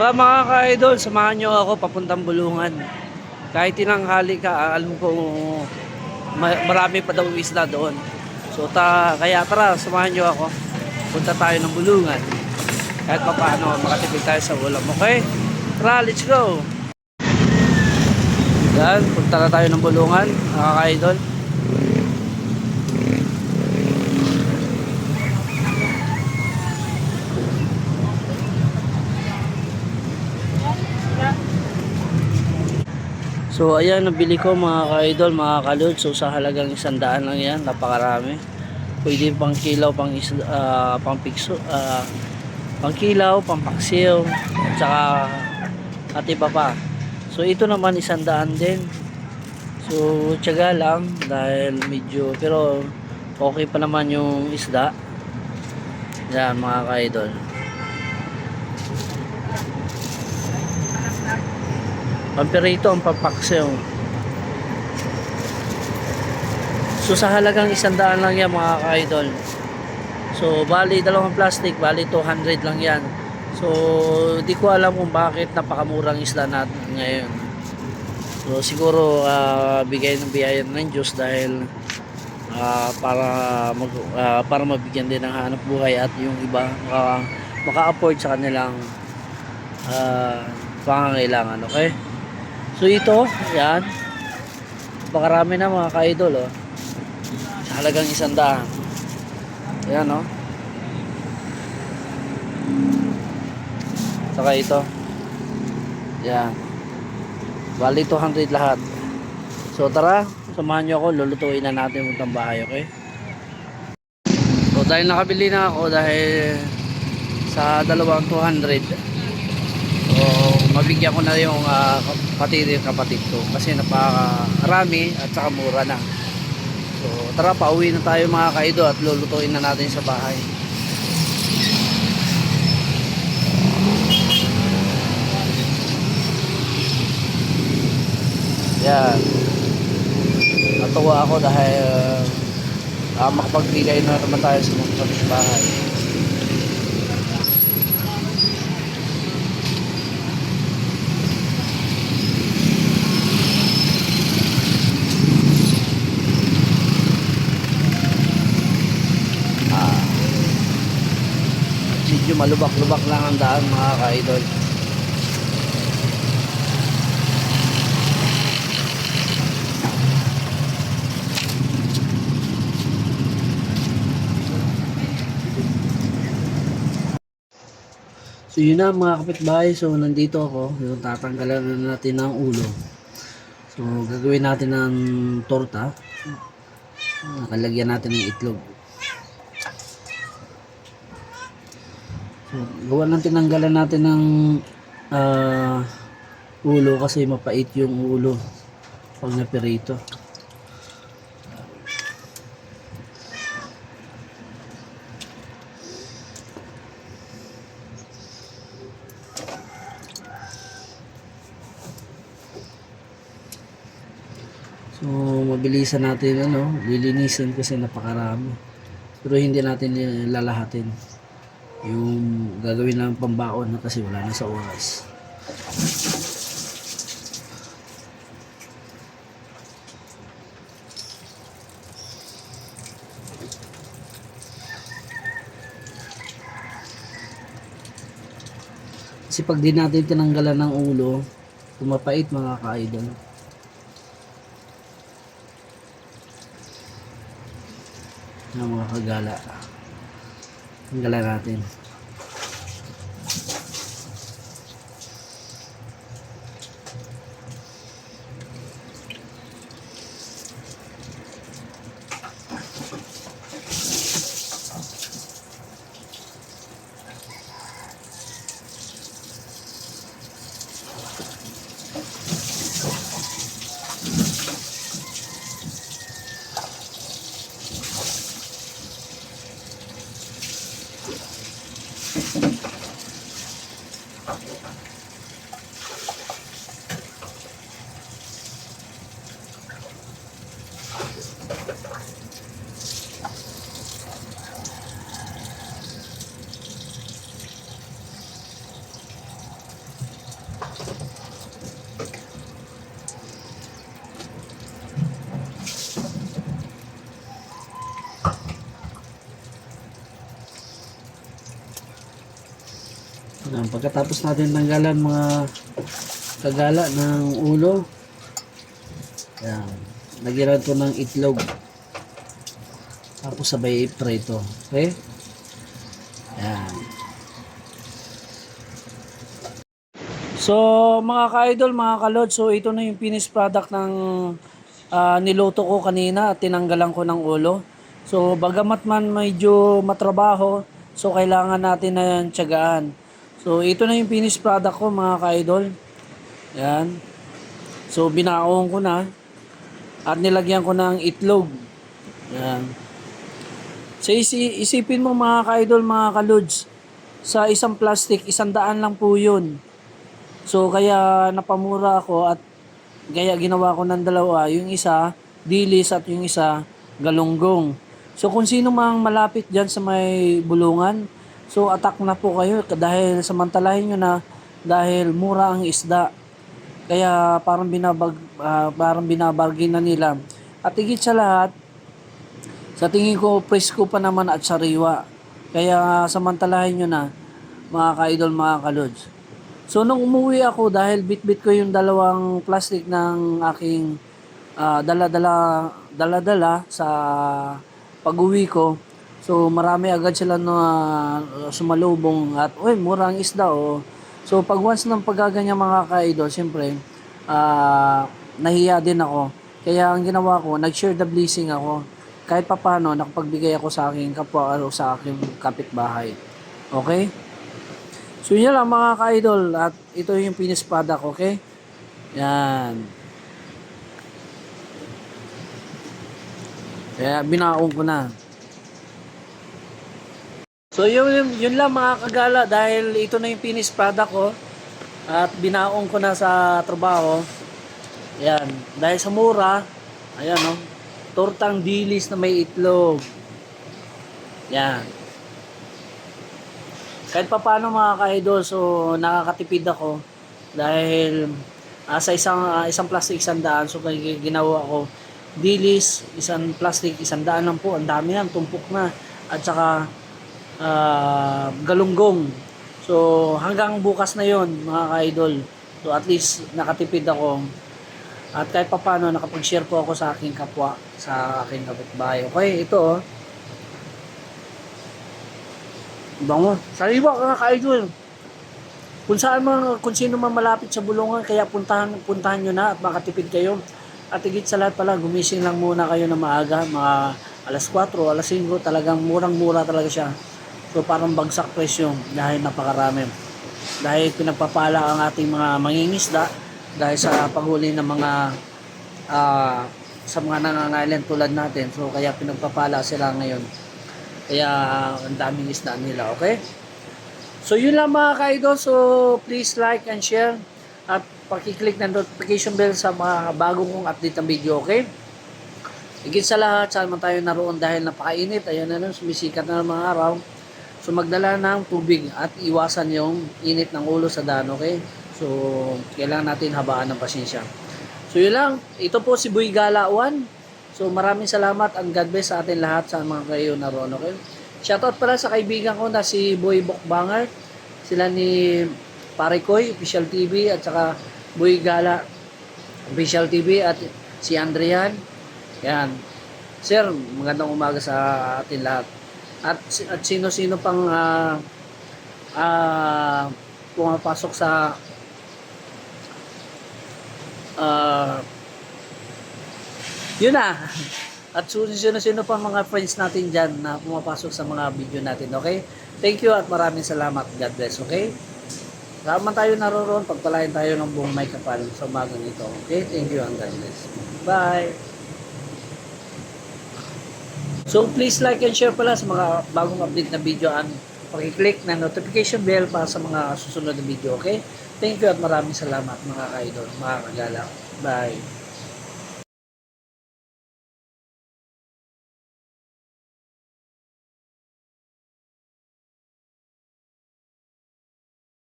Tara mga ka-idol, samahan nyo ako papuntang Bulungan. Kahit tinanghali ka, alam ko ma- marami pa daw isla doon. So ta kaya tara, samahan nyo ako. Punta tayo ng Bulungan. Kahit pa paano, makatipid tayo sa ulam. Okay? Tara, let's go! Yan, punta na tayo ng Bulungan, mga ka-idol. So ayan, nabili ko mga ka-idol, mga kalod. So sa halagang isandaan lang yan, napakarami. Pwede pang kilaw, pang, isda, ah, pang pikso, ah, pang kilaw, pang paksiw, at saka at iba pa. So ito naman isandaan din. So tiyaga lang dahil medyo, pero okay pa naman yung isda. Yan mga ka-idol. Pamperito ang pampaksyo. So sa halagang isandaan lang yan mga ka-idol. So bali dalawang plastic, bali 200 lang yan. So di ko alam kung bakit napakamurang isda natin ngayon. So siguro ah, bigay ng biyaya ng Diyos dahil ah, para mag, ah, para mabigyan din ng hanap buhay at yung iba maka, maka-afford sa kanilang ah, pangangailangan, okay? So ito, yan. Pakarami na mga ka-idol, oh. Sa halagang isang daan. Ayan, oh. Saka ito. Yan. Bali 200 lahat. So tara, samahan nyo ako, lulutuin na natin yung bahay, okay? So dahil nakabili na ako dahil sa dalawang 200 So, mabigyan ko na yung uh, kapatid yung kapatid ko kasi napakarami at saka mura na. So, tara pauwi na tayo mga kaido at lulutuin na natin sa bahay. Yan. Natuwa ako dahil uh, makapagbigay na naman tayo sa mga bahay. Malubak-lubak lang ang daan mga ka-idol So yun na mga kapitbahay, so nandito ako, yung tatanggalan na natin ng ulo. So gagawin natin ng torta. Nakalagyan natin ng itlog. So, gawa ng tinanggalan natin ng ah, ulo kasi mapait yung ulo pag napirito. So, mabilisan natin ano, lilinisin kasi napakarami. Pero hindi natin lalahatin yung gagawin lang pambaon na kasi wala na sa oras. Kasi pag di natin tinanggalan ng ulo, tumapait mga ka-idol. ng mga kagala. Tanggalan natin. Ayan, pagkatapos natin tanggalan mga kagala ng ulo Ayan, nagyaran ko ng itlog tapos sabay i-fry ito okay Ayan. So, mga ka-idol, mga kalod, so ito na yung finished product ng ah, niluto ko kanina at tinanggalan ko ng ulo. So, bagamat man medyo matrabaho, so kailangan natin na yan tiyagaan. So, ito na yung finished product ko, mga ka-idol. Yan. So, binaong ko na at nilagyan ko ng itlog. Yan. So, isi- isipin mo mga ka-idol, mga kalods, sa isang plastic, isang daan lang po yun. So kaya napamura ako at kaya ginawa ko ng dalawa, yung isa dilis at yung isa galunggong. So kung sino mang malapit diyan sa may bulungan, so attack na po kayo dahil samantalahin nyo na dahil mura ang isda. Kaya parang binabag ah, parang binabargain na nila. At higit sa lahat, sa tingin ko presko pa naman at sariwa. Kaya samantalahin nyo na mga ka-idol, mga ka-lods. So nung umuwi ako dahil bit-bit ko yung dalawang plastic ng aking ah, dala-dala dala-dala sa pag-uwi ko. So marami agad sila na ah, sumalubong at uy, mura ang isda oh. So pag once ng paggaganyan mga ka-idol, siyempre ah, nahiya din ako. Kaya ang ginawa ko, nag-share the blessing ako. Kahit papano, nakapagbigay ako sa aking kapwa o sa aking kapitbahay. Okay? So yun lang mga ka-idol at ito yung finished product, okay? Yan. Kaya binaong ko na. So yun, yun, lang mga kagala dahil ito na yung finished product ko at binaong ko na sa trabaho. Yan. Dahil sa mura, ayan no, tortang dilis na may itlog. Yan kahit pa paano mga ka-idol, so nakakatipid ako dahil ah, sa isang ah, isang plastic isang daan so ginawa ko dilis isang plastic isang daan lang po. Ang dami na tumpok na. At saka ah, galunggong. So hanggang bukas na yon mga ka-idol. So at least nakatipid ako. At kahit pa paano nakapag-share po ako sa aking kapwa sa aking kapitbahay. Okay ito oh Bango. Sariwa ka ka-idol. Kung saan man, kung sino man malapit sa bulungan, kaya puntahan, puntahan nyo na at makatipid kayo. At higit sa lahat pala, gumising lang muna kayo na maaga, mga alas 4, alas 5, talagang murang-mura talaga siya. So parang bagsak presyo dahil napakarami. Dahil pinagpapala ang ating mga mangingisda dahil sa paghuli ng mga ah, sa mga nangangailan tulad natin. So kaya pinagpapala sila ngayon. Kaya ang daming isda nila, okay? So yun lang mga ka-idol. So please like and share at pakiclick ng notification bell sa mga bagong kong update ng video, okay? Higit sa lahat, saan man tayo naroon dahil napakainit. Ayun na lang, sumisikat na ng mga araw. So magdala ng tubig at iwasan yung init ng ulo sa daan, okay? So kailangan natin habaan ng pasensya. So yun lang, ito po si Boy Gala 1. So maraming salamat and God bless sa atin lahat sa mga kayo naroon. Okay? Shoutout pala sa kaibigan ko na si Boy Bokbanger. Sila ni Pare Koy, Official TV at saka Boy Gala Official TV at si Andrian. Yan. Sir, magandang umaga sa atin lahat. At, at sino-sino pang ah ah, pumapasok sa ah yun na. At sino-sino pa mga friends natin dyan na pumapasok sa mga video natin, okay? Thank you at maraming salamat. God bless, okay? Saan tayo naroon, pagpalain tayo ng buong may kapal sa umagang ito, okay? Thank you and God bless. Bye! So please like and share pala sa mga bagong update na video and pakiclick na notification bell para sa mga susunod na video, okay? Thank you at maraming salamat mga ka-idol, mga kagala. Bye!